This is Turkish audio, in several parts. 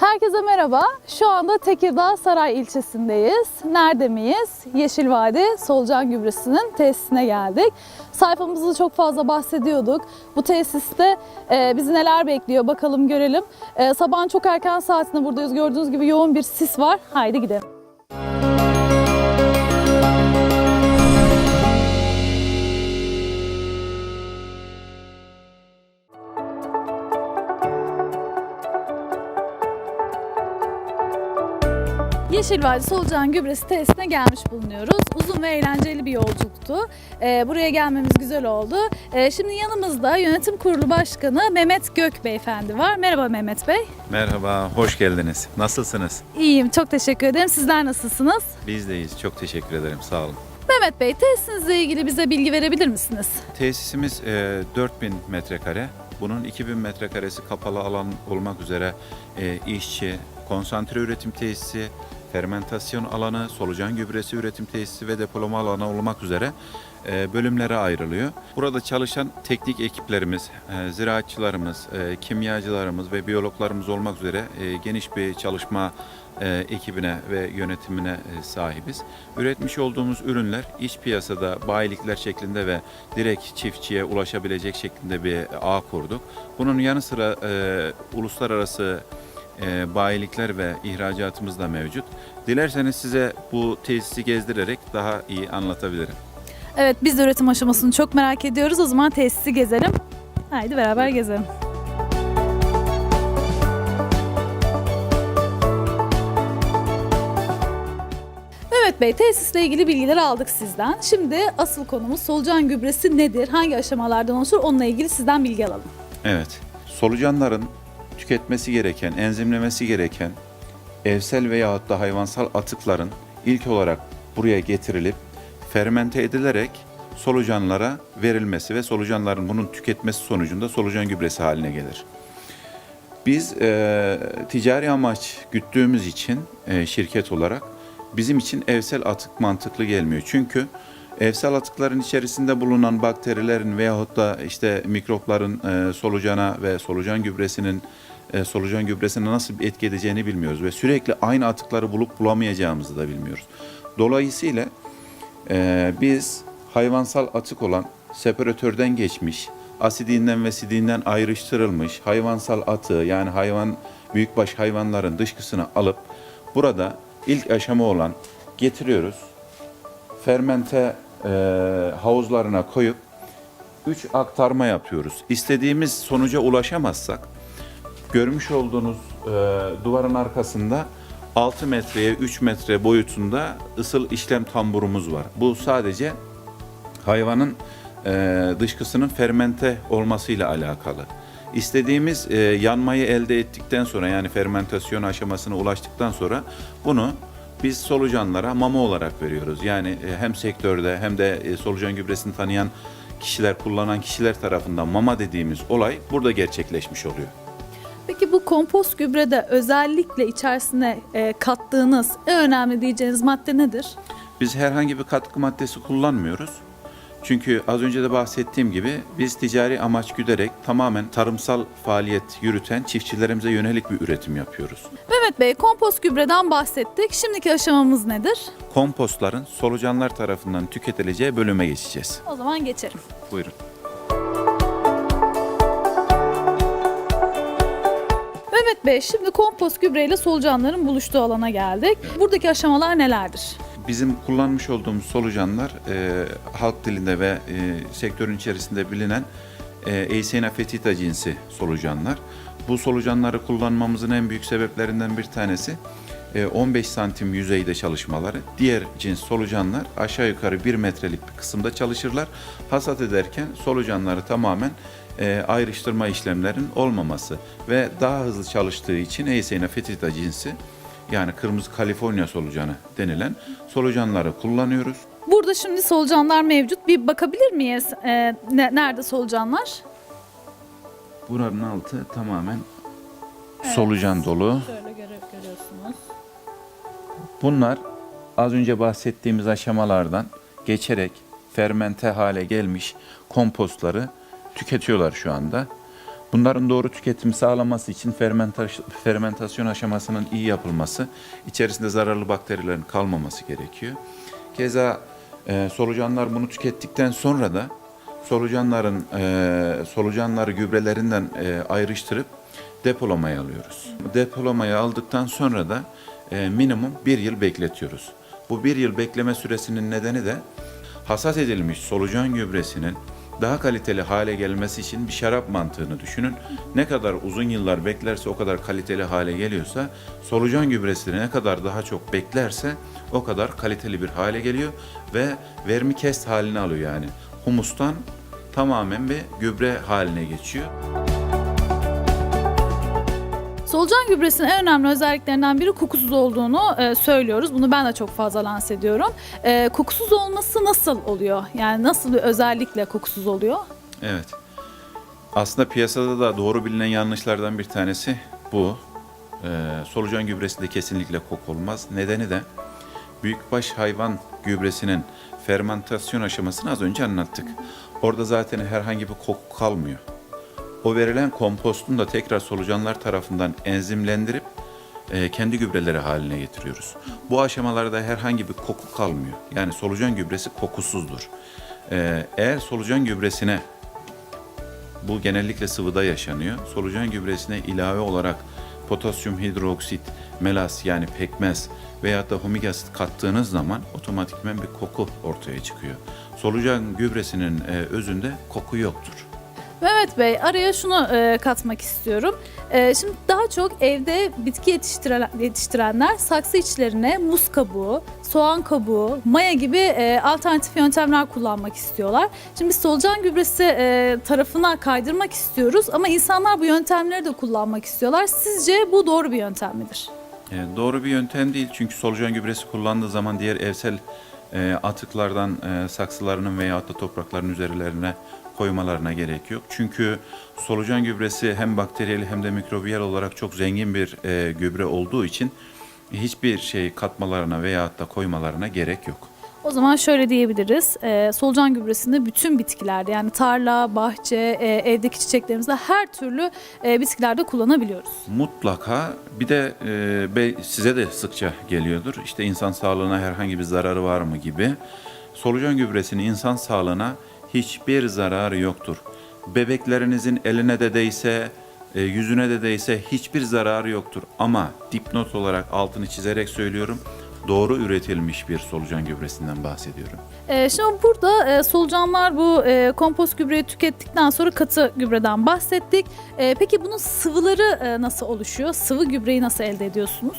Herkese merhaba. Şu anda Tekirdağ Saray ilçesindeyiz. Nerede miyiz? Yeşil Vadi Solucan Gübresi'nin tesisine geldik. Sayfamızda çok fazla bahsediyorduk. Bu tesiste e, bizi neler bekliyor bakalım görelim. E, sabahın çok erken saatinde buradayız. Gördüğünüz gibi yoğun bir sis var. Haydi gidelim. Yeşil Vadi Solucan Gübresi tesisine gelmiş bulunuyoruz. Uzun ve eğlenceli bir yolculuktu. Ee, buraya gelmemiz güzel oldu. Ee, şimdi yanımızda Yönetim Kurulu Başkanı Mehmet Gök Beyefendi var. Merhaba Mehmet Bey. Merhaba, hoş geldiniz. Nasılsınız? İyiyim, çok teşekkür ederim. Sizler nasılsınız? Biz deyiz. Çok teşekkür ederim. Sağ olun. Mehmet Bey, tesisinizle ilgili bize bilgi verebilir misiniz? Tesisimiz e, 4000 metrekare. Bunun 2000 metrekaresi kapalı alan olmak üzere e, işçi, konsantre üretim tesisi, fermentasyon alanı, solucan gübresi üretim tesisi ve depolama alanı olmak üzere e, bölümlere ayrılıyor. Burada çalışan teknik ekiplerimiz, e, ziraatçılarımız, e, kimyacılarımız ve biyologlarımız olmak üzere geniş bir çalışma ekibine ve yönetimine sahibiz. Üretmiş olduğumuz ürünler iç piyasada bayilikler şeklinde ve direkt çiftçiye ulaşabilecek şeklinde bir ağ kurduk. Bunun yanı sıra uluslararası e, bayilikler ve ihracatımız da mevcut. Dilerseniz size bu tesisi gezdirerek daha iyi anlatabilirim. Evet, biz de üretim aşamasını çok merak ediyoruz. O zaman tesisi gezelim. Haydi beraber gezelim. Mehmet Bey, tesisle ilgili bilgileri aldık sizden. Şimdi asıl konumuz solucan gübresi nedir? Hangi aşamalardan oluşur? Onunla ilgili sizden bilgi alalım. Evet, solucanların tüketmesi gereken, enzimlemesi gereken evsel veyahut da hayvansal atıkların ilk olarak buraya getirilip fermente edilerek solucanlara verilmesi ve solucanların bunun tüketmesi sonucunda solucan gübresi haline gelir. Biz e, ticari amaç güttüğümüz için e, şirket olarak bizim için evsel atık mantıklı gelmiyor. Çünkü evsel atıkların içerisinde bulunan bakterilerin veyahut da işte mikropların e, solucana ve solucan gübresinin e, solucan gübresine nasıl bir etki edeceğini bilmiyoruz ve sürekli aynı atıkları bulup bulamayacağımızı da bilmiyoruz. Dolayısıyla e, biz hayvansal atık olan separatörden geçmiş, asidinden ve sidinden ayrıştırılmış hayvansal atığı yani hayvan büyükbaş hayvanların dışkısını alıp burada ilk aşama olan getiriyoruz. Fermente e, havuzlarına koyup 3 aktarma yapıyoruz. İstediğimiz sonuca ulaşamazsak görmüş olduğunuz e, duvarın arkasında 6 metreye 3 metre boyutunda ısıl işlem tamburumuz var. Bu sadece hayvanın e, dışkısının fermente olmasıyla alakalı. İstediğimiz e, yanmayı elde ettikten sonra yani fermentasyon aşamasına ulaştıktan sonra bunu biz solucanlara mama olarak veriyoruz. Yani e, hem sektörde hem de e, solucan gübresini tanıyan kişiler, kullanan kişiler tarafından mama dediğimiz olay burada gerçekleşmiş oluyor. Peki bu kompost gübrede özellikle içerisine e, kattığınız en önemli diyeceğiniz madde nedir? Biz herhangi bir katkı maddesi kullanmıyoruz. Çünkü az önce de bahsettiğim gibi biz ticari amaç güderek tamamen tarımsal faaliyet yürüten çiftçilerimize yönelik bir üretim yapıyoruz. Mehmet Bey, kompost gübreden bahsettik. Şimdiki aşamamız nedir? Kompostların solucanlar tarafından tüketileceği bölüme geçeceğiz. O zaman geçelim. Buyurun. Mehmet Bey, şimdi kompost gübreyle solucanların buluştuğu alana geldik. Buradaki aşamalar nelerdir? Bizim kullanmış olduğumuz solucanlar e, halk dilinde ve e, sektörün içerisinde bilinen e, Eisena fetida cinsi solucanlar. Bu solucanları kullanmamızın en büyük sebeplerinden bir tanesi e, 15 santim yüzeyde çalışmaları. Diğer cins solucanlar aşağı yukarı 1 metrelik bir kısımda çalışırlar. Hasat ederken solucanları tamamen e, ayrıştırma işlemlerin olmaması ve daha hızlı çalıştığı için Eisena fetida cinsi yani kırmızı Kaliforniya solucanı denilen solucanları kullanıyoruz. Burada şimdi solucanlar mevcut. Bir bakabilir miyiz? Ee, ne- nerede solucanlar? Buranın altı tamamen solucan dolu. Şöyle görüyorsunuz. Bunlar az önce bahsettiğimiz aşamalardan geçerek fermente hale gelmiş kompostları tüketiyorlar şu anda. Bunların doğru tüketimi sağlaması için fermentasyon aşamasının iyi yapılması, içerisinde zararlı bakterilerin kalmaması gerekiyor. Keza e, solucanlar bunu tükettikten sonra da solucanların e, solucanları gübrelerinden e, ayrıştırıp depolamaya alıyoruz. Depolamaya aldıktan sonra da e, minimum bir yıl bekletiyoruz. Bu bir yıl bekleme süresinin nedeni de hasat edilmiş solucan gübresinin daha kaliteli hale gelmesi için bir şarap mantığını düşünün. Ne kadar uzun yıllar beklerse o kadar kaliteli hale geliyorsa solucan gübresi ne kadar daha çok beklerse o kadar kaliteli bir hale geliyor ve vermikest halini alıyor yani. Humustan tamamen bir gübre haline geçiyor. Solucan gübresinin en önemli özelliklerinden biri kokusuz olduğunu e, söylüyoruz. Bunu ben de çok fazla lanse ediyorum. E, kokusuz olması nasıl oluyor? Yani nasıl bir özellikle kokusuz oluyor? Evet. Aslında piyasada da doğru bilinen yanlışlardan bir tanesi bu. Ee, solucan gübresinde kesinlikle koku olmaz. Nedeni de büyükbaş hayvan gübresinin fermentasyon aşamasını az önce anlattık. Orada zaten herhangi bir koku kalmıyor. O verilen kompostun da tekrar solucanlar tarafından enzimlendirip e, kendi gübreleri haline getiriyoruz. Bu aşamalarda herhangi bir koku kalmıyor. Yani solucan gübresi kokusuzdur. Ee, eğer solucan gübresine bu genellikle sıvıda yaşanıyor. Solucan gübresine ilave olarak potasyum hidroksit, melas yani pekmez veya da humik asit kattığınız zaman otomatikmen bir koku ortaya çıkıyor. Solucan gübresinin e, özünde koku yoktur. Mehmet Bey araya şunu e, katmak istiyorum. E, şimdi daha çok evde bitki yetiştiren, yetiştirenler saksı içlerine muz kabuğu, soğan kabuğu, maya gibi e, alternatif yöntemler kullanmak istiyorlar. Şimdi biz solucan gübresi e, tarafına kaydırmak istiyoruz ama insanlar bu yöntemleri de kullanmak istiyorlar. Sizce bu doğru bir yöntem midir? E, doğru bir yöntem değil çünkü solucan gübresi kullandığı zaman diğer evsel e, atıklardan e, saksılarının veya da toprakların üzerlerine koymalarına gerek yok. Çünkü solucan gübresi hem bakteriyel hem de mikrobiyal olarak çok zengin bir e, gübre olduğu için hiçbir şey katmalarına veya da koymalarına gerek yok. O zaman şöyle diyebiliriz. E, solucan gübresini bütün bitkilerde yani tarla, bahçe, e, evdeki çiçeklerimizde her türlü e, bitkilerde kullanabiliyoruz. Mutlaka bir de e, be- size de sıkça geliyordur. İşte insan sağlığına herhangi bir zararı var mı gibi. Solucan gübresinin insan sağlığına hiçbir zararı yoktur. Bebeklerinizin eline de değse, e, yüzüne de değse hiçbir zararı yoktur. Ama dipnot olarak altını çizerek söylüyorum. Doğru üretilmiş bir solucan gübresinden bahsediyorum. Ee, şimdi burada e, solucanlar bu e, kompost gübreyi tükettikten sonra katı gübreden bahsettik. E, peki bunun sıvıları e, nasıl oluşuyor? Sıvı gübreyi nasıl elde ediyorsunuz?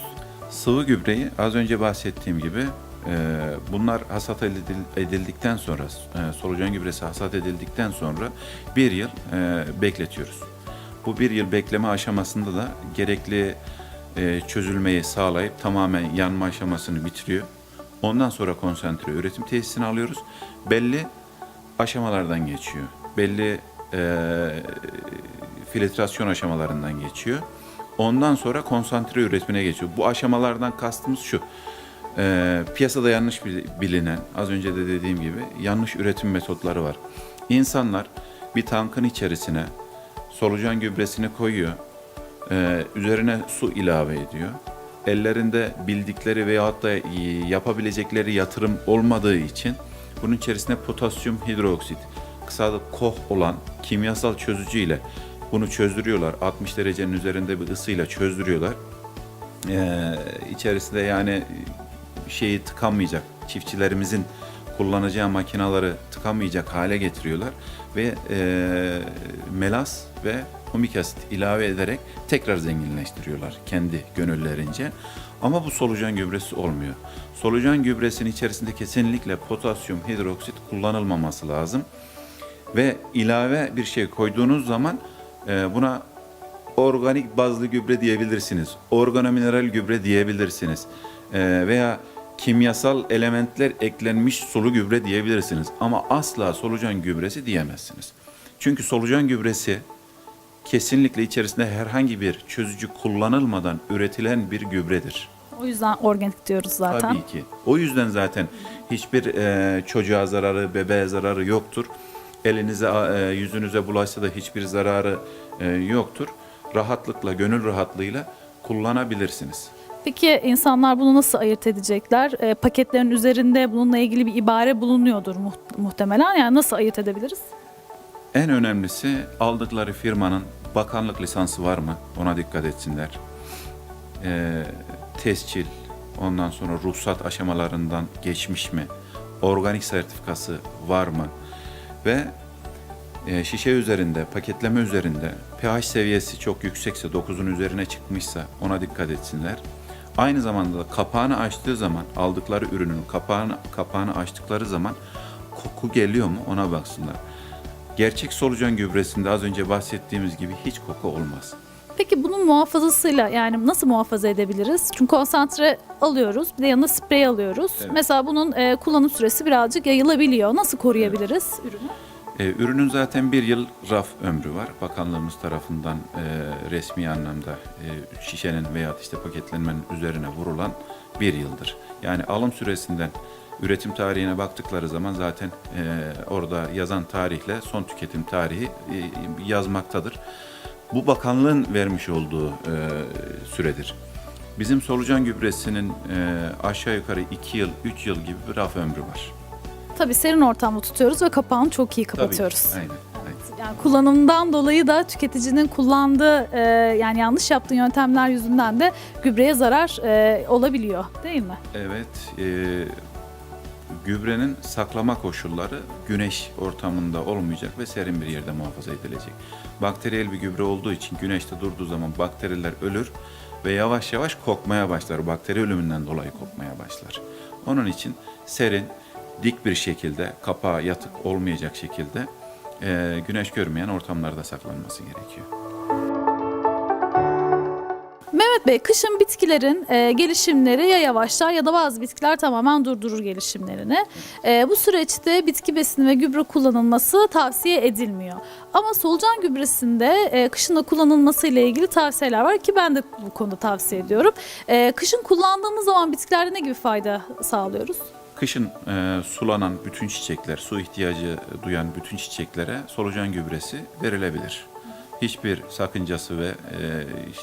Sıvı gübreyi az önce bahsettiğim gibi e, bunlar hasat edil- edildikten sonra e, solucan gübresi hasat edildikten sonra bir yıl e, bekletiyoruz. Bu bir yıl bekleme aşamasında da gerekli e, çözülmeyi sağlayıp tamamen yanma aşamasını bitiriyor. Ondan sonra konsantre üretim tesisine alıyoruz. Belli aşamalardan geçiyor. Belli filtrasyon aşamalarından geçiyor. Ondan sonra konsantre üretimine geçiyor. Bu aşamalardan kastımız şu. E, piyasada yanlış bil- bilinen, az önce de dediğim gibi yanlış üretim metotları var. İnsanlar bir tankın içerisine solucan gübresini koyuyor. e, üzerine su ilave ediyor. Ellerinde bildikleri veyahut da e, yapabilecekleri yatırım olmadığı için bunun içerisine potasyum hidroksit, kısa KOH olan kimyasal çözücü ile bunu çözdürüyorlar. 60 derecenin üzerinde bir ısıyla çözdürüyorlar. Ee, içerisinde yani şeyi tıkanmayacak, çiftçilerimizin kullanacağı makinaları tıkanmayacak hale getiriyorlar ve e, melas ve humik asit ilave ederek tekrar zenginleştiriyorlar kendi gönüllerince. Ama bu solucan gübresi olmuyor. Solucan gübresinin içerisinde kesinlikle potasyum hidroksit kullanılmaması lazım ve ilave bir şey koyduğunuz zaman e, buna organik bazlı gübre diyebilirsiniz. Organomineral gübre diyebilirsiniz. E, veya kimyasal elementler eklenmiş sulu gübre diyebilirsiniz. Ama asla solucan gübresi diyemezsiniz. Çünkü solucan gübresi kesinlikle içerisinde herhangi bir çözücü kullanılmadan üretilen bir gübredir. O yüzden organik diyoruz zaten. Tabii ki. O yüzden zaten hiçbir e, çocuğa zararı, bebeğe zararı yoktur. Elinize, e, yüzünüze bulaşsa da hiçbir zararı e, yoktur. Rahatlıkla, gönül rahatlığıyla kullanabilirsiniz. Peki insanlar bunu nasıl ayırt edecekler? E, paketlerin üzerinde bununla ilgili bir ibare bulunuyordur muht- muhtemelen. Yani nasıl ayırt edebiliriz? En önemlisi aldıkları firmanın bakanlık lisansı var mı? Ona dikkat etsinler. Ee, tescil, ondan sonra ruhsat aşamalarından geçmiş mi? Organik sertifikası var mı? Ve e, şişe üzerinde, paketleme üzerinde pH seviyesi çok yüksekse, 9'un üzerine çıkmışsa ona dikkat etsinler. Aynı zamanda da kapağını açtığı zaman, aldıkları ürünün kapağını, kapağını açtıkları zaman koku geliyor mu ona baksınlar. Gerçek solucan gübresinde az önce bahsettiğimiz gibi hiç koku olmaz. Peki bunun muhafazasıyla yani nasıl muhafaza edebiliriz? Çünkü konsantre alıyoruz, bir de yanında sprey alıyoruz. Evet. Mesela bunun e, kullanım süresi birazcık yayılabiliyor. Nasıl koruyabiliriz ürünü? Ee, ürünün zaten bir yıl raf ömrü var. Bakanlığımız tarafından e, resmi anlamda e, şişenin veya işte paketlenmenin üzerine vurulan bir yıldır. Yani alım süresinden üretim tarihine baktıkları zaman zaten e, orada yazan tarihle son tüketim tarihi e, yazmaktadır. Bu bakanlığın vermiş olduğu e, süredir. Bizim solucan gübresinin e, aşağı yukarı 2 yıl, 3 yıl gibi bir raf ömrü var. Tabii serin ortamda tutuyoruz ve kapağını çok iyi Tabii kapatıyoruz. Aynen. aynen. Yani kullanımdan dolayı da tüketicinin kullandığı e, yani yanlış yaptığı yöntemler yüzünden de gübreye zarar e, olabiliyor değil mi? Evet, e, gübrenin saklama koşulları güneş ortamında olmayacak ve serin bir yerde muhafaza edilecek. Bakteriyel bir gübre olduğu için güneşte durduğu zaman bakteriler ölür ve yavaş yavaş kokmaya başlar. Bakteri ölümünden dolayı kokmaya başlar. Onun için serin, dik bir şekilde, kapağı yatık olmayacak şekilde e, güneş görmeyen ortamlarda saklanması gerekiyor. Mehmet Bey, kışın bitkilerin e, gelişimleri ya yavaşlar ya da bazı bitkiler tamamen durdurur gelişimlerini. E, bu süreçte bitki besini ve gübre kullanılması tavsiye edilmiyor. Ama solucan gübresinde e, kışın kullanılması ile ilgili tavsiyeler var ki ben de bu konuda tavsiye ediyorum. E, kışın kullandığımız zaman bitkilerde ne gibi fayda sağlıyoruz? Kışın e, sulanan bütün çiçekler, su ihtiyacı duyan bütün çiçeklere solucan gübresi verilebilir. Hiçbir sakıncası ve e,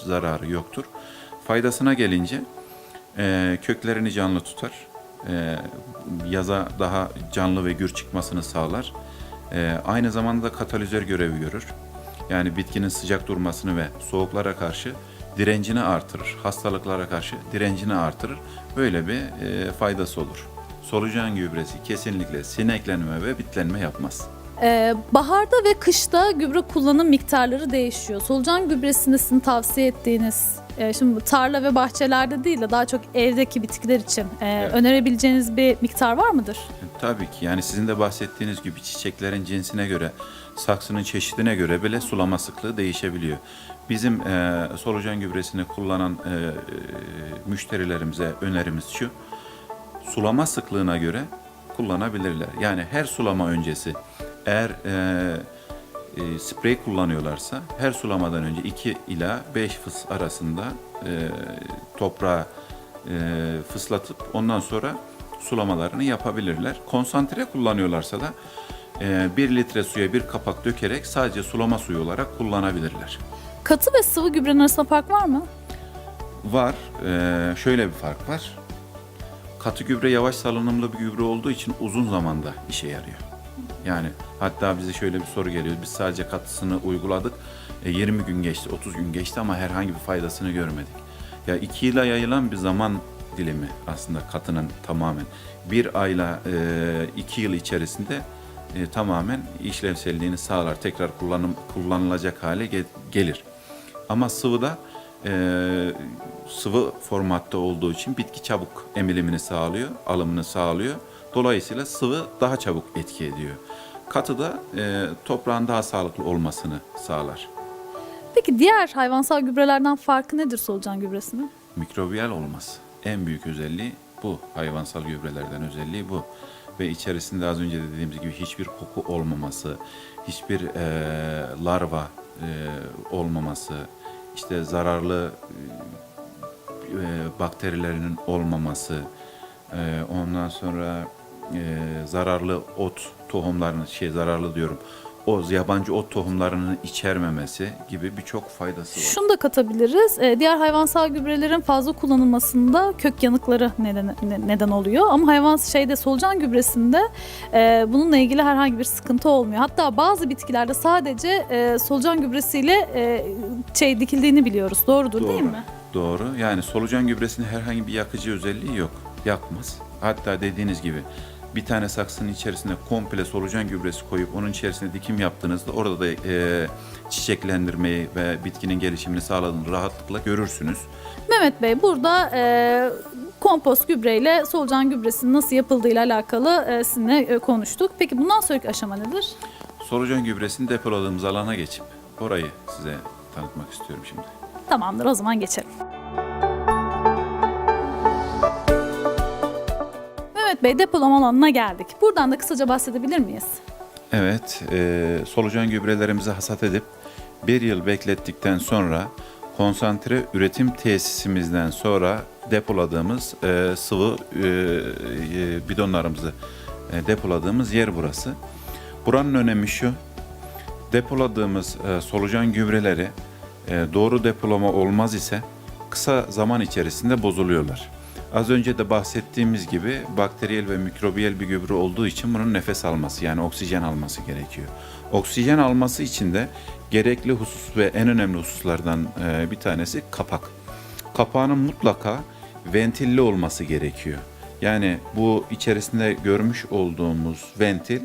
zararı yoktur. Faydasına gelince e, köklerini canlı tutar. E, yaza daha canlı ve gür çıkmasını sağlar. E, aynı zamanda katalizör görevi görür. Yani bitkinin sıcak durmasını ve soğuklara karşı direncini artırır. Hastalıklara karşı direncini artırır. Böyle bir e, faydası olur. Solucan gübresi kesinlikle sineklenme ve bitlenme yapmaz. Ee, baharda ve kışta gübre kullanım miktarları değişiyor. Solucan gübresini sizin tavsiye ettiğiniz, e, şimdi tarla ve bahçelerde değil de daha çok evdeki bitkiler için e, Evet. önerebileceğiniz bir miktar var mıdır? Tabii ki yani sizin de bahsettiğiniz gibi çiçeklerin cinsine göre, saksının çeşidine göre bile sulama sıklığı değişebiliyor. Bizim e, solucan gübresini kullanan e, e, müşterilerimize önerimiz şu, sulama sıklığına göre kullanabilirler. Yani her sulama öncesi eğer e, e, sprey kullanıyorlarsa her sulamadan önce 2 ila 5 fıs arasında e, toprağa e, fıslatıp ondan sonra sulamalarını yapabilirler. Konsantre kullanıyorlarsa da 1 litre suya bir kapak dökerek sadece sulama suyu olarak kullanabilirler. Katı ve sıvı gübrenin arasında fark var mı? Var, e, şöyle bir fark var. Katı gübre yavaş salınımlı bir gübre olduğu için uzun zamanda işe yarıyor. Yani hatta bize şöyle bir soru geliyor. Biz sadece katısını uyguladık. E, 20 gün geçti, 30 gün geçti ama herhangi bir faydasını görmedik. Ya iki yıla yayılan bir zaman dilimi aslında katının tamamen. Bir ayla e, iki yıl içerisinde e, tamamen işlevselliğini sağlar. Tekrar kullanım kullanılacak hale ge- gelir. Ama sıvıda e, sıvı formatta olduğu için bitki çabuk emilimini sağlıyor, alımını sağlıyor. Dolayısıyla sıvı daha çabuk etki ediyor. Katı da e, toprağın daha sağlıklı olmasını sağlar. Peki diğer hayvansal gübrelerden farkı nedir solucan gübresinin? Mikrobiyal olması. En büyük özelliği bu. Hayvansal gübrelerden özelliği bu. Ve içerisinde az önce de dediğimiz gibi hiçbir koku olmaması, hiçbir e, larva e, olmaması, işte zararlı e, bakterilerinin olmaması, e, ondan sonra zararlı ot tohumlarını şey zararlı diyorum. O yabancı ot tohumlarının içermemesi gibi birçok faydası var. Şunu da katabiliriz. Ee, diğer hayvansal gübrelerin fazla kullanılmasında kök yanıkları neden ne- neden oluyor. Ama hayvan şeyde solucan gübresinde e, bununla ilgili herhangi bir sıkıntı olmuyor. Hatta bazı bitkilerde sadece e, solucan gübresiyle e, şey dikildiğini biliyoruz. Doğrudur değil Doğru. mi? Doğru. Yani solucan gübresinin herhangi bir yakıcı özelliği yok. Yakmaz. Hatta dediğiniz gibi bir tane saksının içerisine komple solucan gübresi koyup onun içerisine dikim yaptığınızda orada da e, çiçeklendirmeyi ve bitkinin gelişimini sağladığını rahatlıkla görürsünüz. Mehmet Bey burada e, kompost gübreyle solucan gübresinin nasıl yapıldığıyla alakalı e, sizinle e, konuştuk. Peki bundan sonraki aşama nedir? Solucan gübresini depoladığımız alana geçip orayı size tanıtmak istiyorum şimdi. Tamamdır o zaman geçelim. Bey depolama alanına geldik. Buradan da kısaca bahsedebilir miyiz? Evet, e, solucan gübrelerimizi hasat edip bir yıl beklettikten sonra konsantre üretim tesisimizden sonra depoladığımız e, sıvı e, e, bidonlarımızı e, depoladığımız yer burası. Buranın önemi şu, depoladığımız e, solucan gübreleri e, doğru depolama olmaz ise kısa zaman içerisinde bozuluyorlar. Az önce de bahsettiğimiz gibi bakteriyel ve mikrobiyel bir gübre olduğu için bunun nefes alması yani oksijen alması gerekiyor. Oksijen alması için de gerekli husus ve en önemli hususlardan e, bir tanesi kapak. Kapağının mutlaka ventilli olması gerekiyor. Yani bu içerisinde görmüş olduğumuz ventil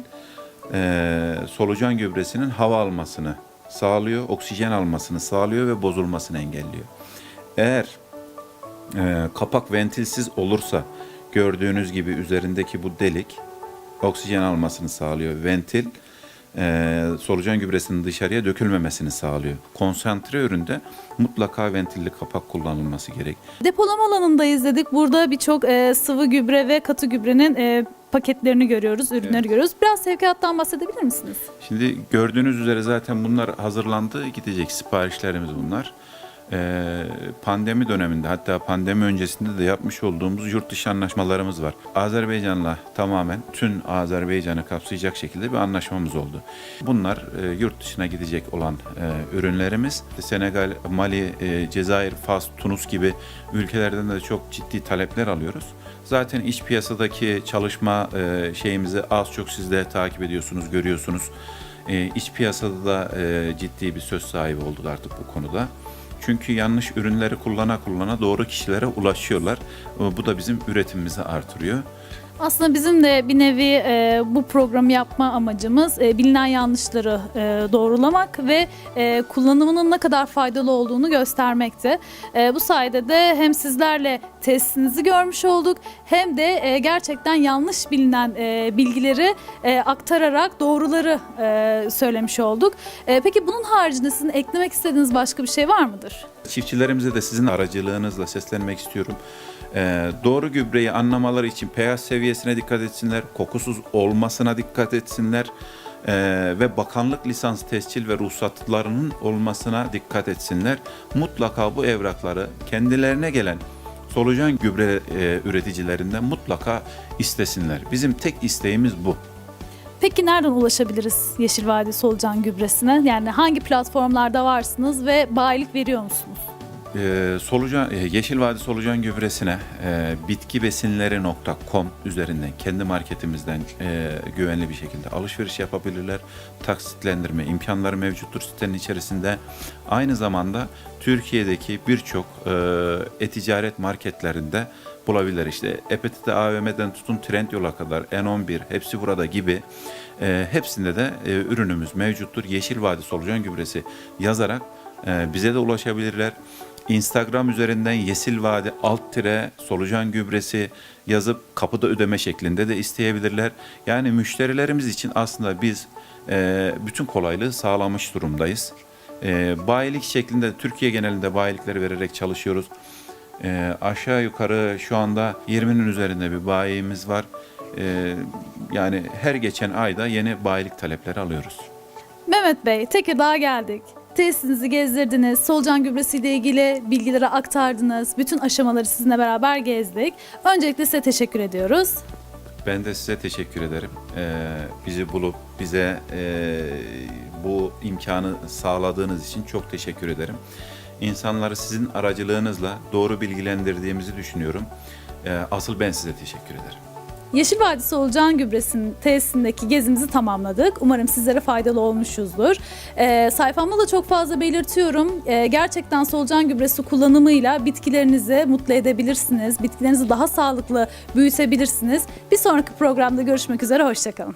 e, solucan gübresinin hava almasını sağlıyor, oksijen almasını sağlıyor ve bozulmasını engelliyor. Eğer e, kapak ventilsiz olursa gördüğünüz gibi üzerindeki bu delik oksijen almasını sağlıyor. Ventil e, solucan gübresinin dışarıya dökülmemesini sağlıyor. Konsantre üründe mutlaka ventilli kapak kullanılması gerek. Depolama alanındayız dedik. Burada birçok e, sıvı gübre ve katı gübrenin e, paketlerini görüyoruz, ürünleri Evet. görüyoruz. Biraz sevkiyattan bahsedebilir misiniz? Şimdi gördüğünüz üzere zaten bunlar hazırlandı, gidecek siparişlerimiz bunlar. Ee, pandemi döneminde hatta pandemi öncesinde de yapmış olduğumuz yurt dışı anlaşmalarımız var. Azerbaycan'la tamamen tüm Azerbaycan'ı kapsayacak şekilde bir anlaşmamız oldu. Bunlar e, yurt dışına gidecek olan e, ürünlerimiz. Senegal, Mali, e, Cezayir, Fas, Tunus gibi ülkelerden de çok ciddi talepler alıyoruz. Zaten iç piyasadaki çalışma e, şeyimizi az çok siz de takip ediyorsunuz, görüyorsunuz. E, iç piyasada da e, ciddi bir söz sahibi olduk artık bu konuda. Çünkü yanlış ürünleri kullana kullana doğru kişilere ulaşıyorlar. Bu da bizim üretimimizi artırıyor. Aslında bizim de bir nevi e, bu programı yapma amacımız e, bilinen yanlışları e, doğrulamak ve e, kullanımının ne kadar faydalı olduğunu göstermekti. E, bu sayede de hem sizlerle testinizi görmüş olduk hem de e, gerçekten yanlış bilinen e, bilgileri e, aktararak doğruları e, söylemiş olduk. E, peki bunun haricinde sizin eklemek istediğiniz başka bir şey var mıdır? Çiftçilerimize de sizin aracılığınızla seslenmek istiyorum. Ee, doğru gübreyi anlamaları için pH seviyesine dikkat etsinler, kokusuz olmasına dikkat etsinler ee, ve bakanlık lisans tescil ve ruhsatlarının olmasına dikkat etsinler. Mutlaka bu evrakları kendilerine gelen solucan gübre e, üreticilerinden mutlaka istesinler. Bizim tek isteğimiz bu. Peki nereden ulaşabiliriz Yeşil Vadi Solucan Gübresi'ne? Yani hangi platformlarda varsınız ve bayilik veriyor musunuz? Ee, solucan, e, Yeşil Vadi Solucan Gübresi'ne e, bitkibesinleri.com üzerinden kendi marketimizden e, güvenli bir şekilde alışveriş yapabilirler. Taksitlendirme imkanları mevcuttur sitenin içerisinde. Aynı zamanda Türkiye'deki birçok e, e-ticaret marketlerinde bulabilirler. İşte Epetite AVM'den tutun Trendyol'a kadar N11 hepsi burada gibi e, hepsinde de e, ürünümüz mevcuttur. Yeşil Vadi Solucan Gübresi yazarak e, bize de ulaşabilirler. Instagram üzerinden Yesil Vadi alt tire solucan gübresi yazıp kapıda ödeme şeklinde de isteyebilirler. Yani müşterilerimiz için aslında biz e, bütün kolaylığı sağlamış durumdayız. E, bayilik şeklinde Türkiye genelinde bayilikleri vererek çalışıyoruz. E, aşağı yukarı şu anda 20'nin üzerinde bir bayimiz var. E, yani her geçen ayda yeni bayilik talepleri alıyoruz. Mehmet Bey, Tekirdağ'a geldik. Testinizi gezdirdiniz, solucan gübresiyle ilgili bilgileri aktardınız. Bütün aşamaları sizinle beraber gezdik. Öncelikle size teşekkür ediyoruz. Ben de size teşekkür ederim. Ee, bizi bulup bize e, bu imkanı sağladığınız için çok teşekkür ederim. İnsanları sizin aracılığınızla doğru bilgilendirdiğimizi düşünüyorum. Ee, asıl ben size teşekkür ederim. Yeşil Vadi Solucan Gübresi'nin tesisindeki gezimizi tamamladık. Umarım sizlere faydalı olmuşuzdur. Ee, sayfamda da çok fazla belirtiyorum. Ee, gerçekten solucan gübresi kullanımıyla bitkilerinizi mutlu edebilirsiniz. Bitkilerinizi daha sağlıklı büyütebilirsiniz. Bir sonraki programda görüşmek üzere. Hoşçakalın.